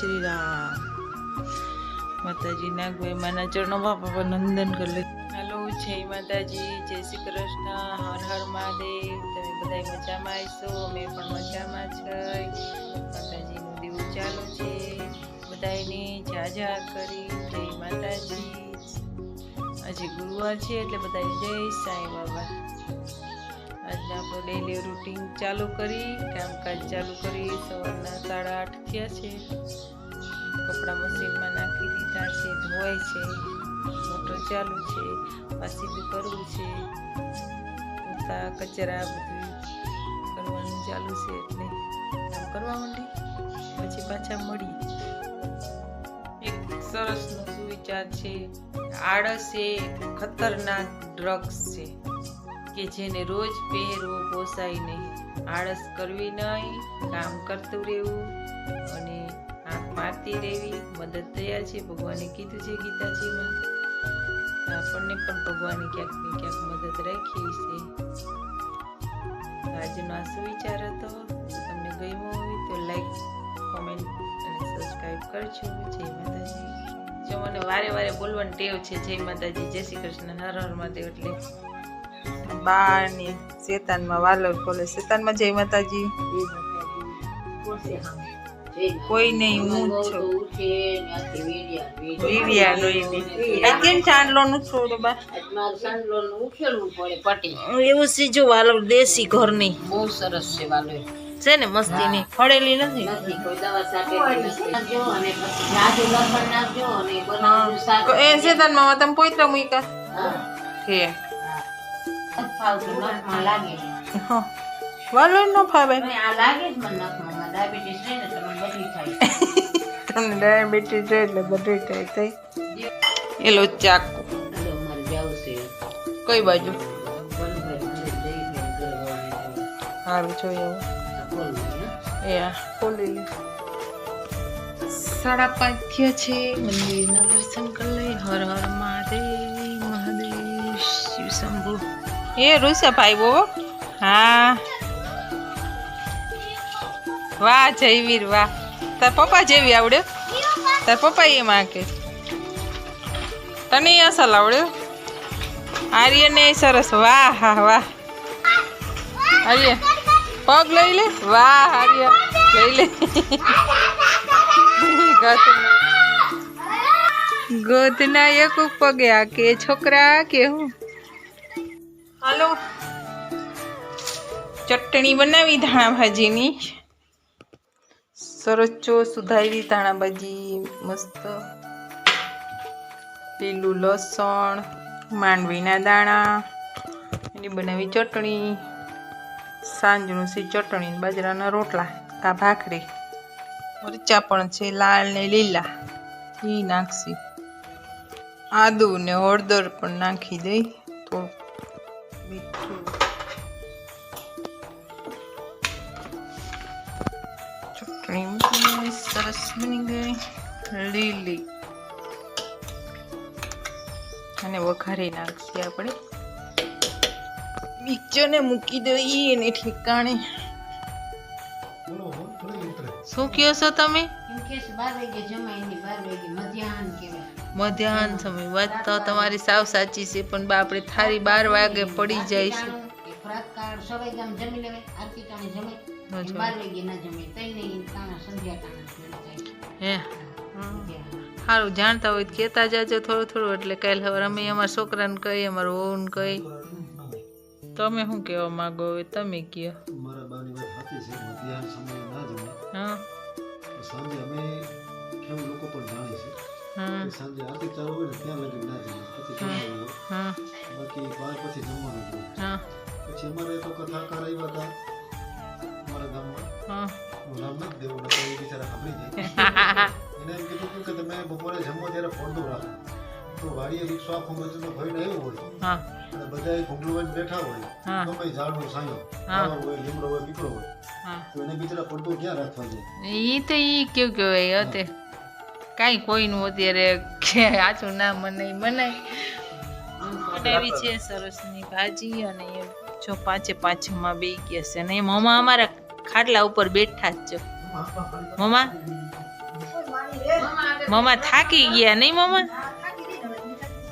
શ્રી રામ માતાજી નાગભાઈ માના ચરણો બાપા નંદન કરી હાલો, જય માતાજી, જય શ્રી કૃષ્ણ, હર હર મહાદેવ. તમે બધા મજામાં આવીશો અમે પણ મજામાં છે માતાજીનું દેવું ચાલુ છે. બધાને જા જા કરી જય માતાજી. આજે ગુરુવાર છે એટલે બધા જય સાંઈ બાબા. આજના આપણું ડેલી રૂટીન ચાલુ કરી, કામકાજ ચાલુ કરી, સવારના સાડા આઠ થયા છે. કપડાં મશીનમાં નાખી દીધા છે, ધોવાય છે, મોટર ચાલુ છે પાસીદું કરવું છે. પોતા કચરા બધું કરવાનું ચાલુ છે એટલે કામ કરવા માંડી. પછી પાછા મળીએ. એક સરસનો સુવિચાર છે. આળસ એ ખતરનાક ડ્રગ્સ છે. કે જેને રોજ પહેરવો પોસાય નહીં. આળસ કરવી નહીં, કામ કરતું રહેવું અને આંખ મારતી રહેવી. મદદ થયા છે, ભગવાને કીધું છે ગીતાજીમાં. આપણને પણ ભગવાને ક્યાંક ને ક્યાંક મદદ રાખી છે. આજનો આ સુવિચાર હતો. તમને ગમ્યો હોય તો લાઈક કોમેન્ટ અને સબસ્ક્રાઈબ કરજો. જય માતાજી. જો મને વારે વારે બોલવાની ટેવ છે, જય માતાજી, જય શ્રી કૃષ્ણ. હર હર મહાદેવ એટલે બાર ને શેતાનમાં વાલર ખોલે શેતાનમાં જય માતાજી. કોઈ નહીં હું જ છું. વીડિયા આ કેમ ચાંદલો નું છોડો બા? એવું સીજો વાલોર દેશી ઘરની. બહુ સરસ છે વાલો છે ને મસ્તી ની ફળેલી નથી? નથી કોઈ દવા સાથે નાખજો અને પછી જાજુ લસણ નાખજો અને બનાવજો શાક એ શેતાનમાં તમે પોઈત્રા મૂક્યા? હા. વાલોર નો ફાવે તમને ડાયાબિટીસ છે એટલે બધું થાય થઈ એલો ચાકુ કઈ બાજુ સારું જોઈએ એ ખોલી લે સાડા પાંચ થયા છે. મંદિરના દર્શન કરી લઈ હર હર મહાદેવ મહાદેવ, શિવ શંભુ. એ ઋષભ બો હા. વાહ, જયવીર, વાહ. તાર પપ્પા જેવી આવડે? તાર પપ્પા એ માગે. તને અસલ આવડ્યો આર્યને સરસ. વાહ, હા, વાહ. આર્ય, પગ લઈ લે? વાહ, આર્ય, લઈ લે. ગોતના એક પગે આ કે છોકરા કે હું હાલો. ચટણી બનાવી ધાણા ભાજીની. સરચો સુધારી ધાણા ભાજી, મસ્ત. લીલું લસણ, માંડવીના દાણા. એની બનાવી ચટણી. સાંજનું સી ચટણી, બાજરાના રોટલા, કા ભાખરી. મરચા પણ છે, લાલ ને લીલા. એ નાખશી. આદુ ને હળદર પણ નાખી દઈ. સરસ બની ગઈ લીલી. અને વઘારી નાખીએ આપણે. મિક્સરને મૂકી દઈએ એને ઠેકાણે. શું કહો છો તમે? મધ્યાહન મધ્યાહન સમય. વાત તો તમારી સાવ સાચી છે પણ બા આપણે થારી બાર વાગે પડી જાય છે. હે? સારું જાણતા હોય તો કહેતા જાજો થોડું થોડું એટલે કાલ હવે અમે અમારા છોકરાને કહી અમારા વહુને કહી તમે શું કહેવા માંગો હવે? તમે કહો મારા બાની વાત સાચી છે મધ્યાહન સમયે ના જમે. હા. સાંજે અમે ખેડૂત લોકો પણ જાણે છે. હા. સાંજે આરતી ચાલુ હોય ને ત્યાં લગી ના જમે. પછી જમવાનું હા. બાકી બાર પછી જમવાનું હા. પછી અમારે તો કથાકાર આવ્યા હતા. હા નામ નથી દેવું નકર એ બિચારા સાંભળી જાય. એને એમ કીધું કે તમે બપોરે જમો ત્યારે પડદો રાખો તો વાડીએ રિક્ષો આખો મરચું ભય આવ્યો હોય. અને બધા ભૂંગળું બેઠા હોય. હા. ગમે ઈ ઝાડનો સાયો હા. ઝાડ હોય લીમડો હોય પીપળો હોય. તો એને બિચારા પડદો ક્યાં રાખવા જાય એ તો એ કેવું કહેવાય હતે કાંઈ કોઈનું અત્યારે કે આચું ના મનાય મનાય. બનાવી છે સરસની ભાજી અને જો પાંચે પાંચમાં બે ગયા છે. અને એમાં અમારા ખાટલા ઉપર બેઠા જ છો. મમા? મમા થાકી ગયા નહીં મમા?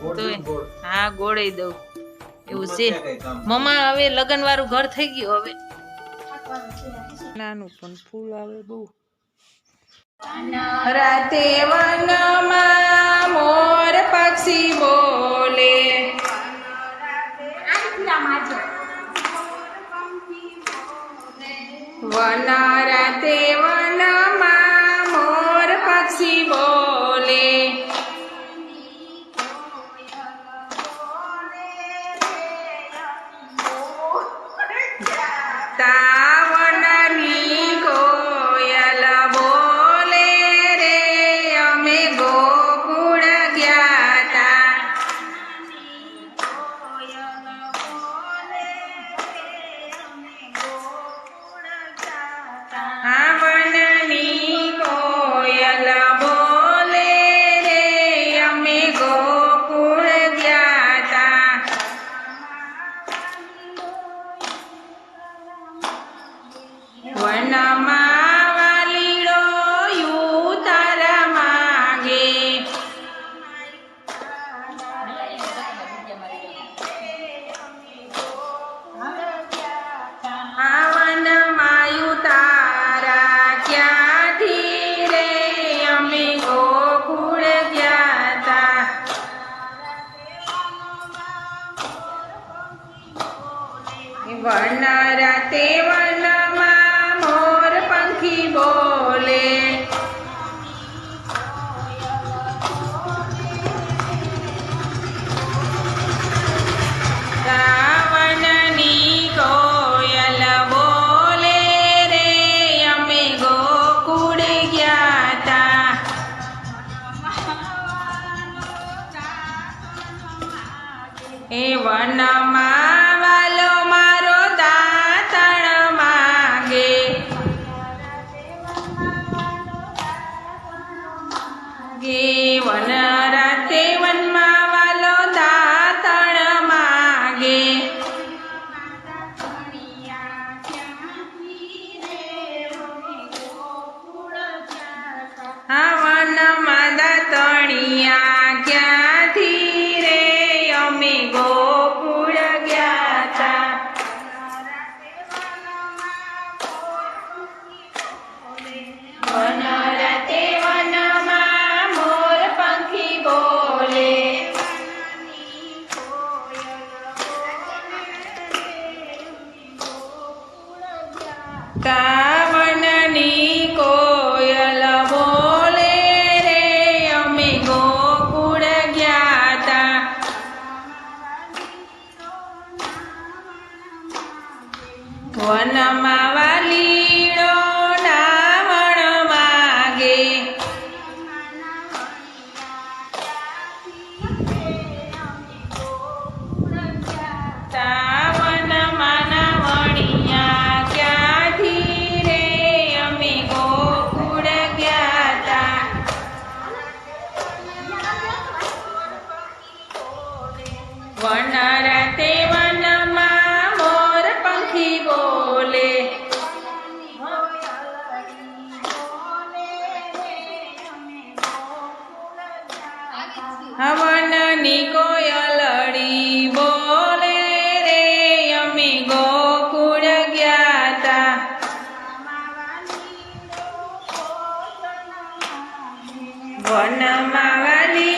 તો હા ગોળે દઉં. એવું છે. મમા હવે લગ્ન વાળું ઘર થઈ ગયું હવે. નાનું પણ ફૂલ આવે બહુ. રાતે વનમાં મોર પક્ષી બોલે. tá? લગ્નમાં વાલો મારો દાતણ માગે. વન રાતે વનમાં વાલો દાતણ માગે. હા વનમાં દાતણિયા ક્યાં વનમાળી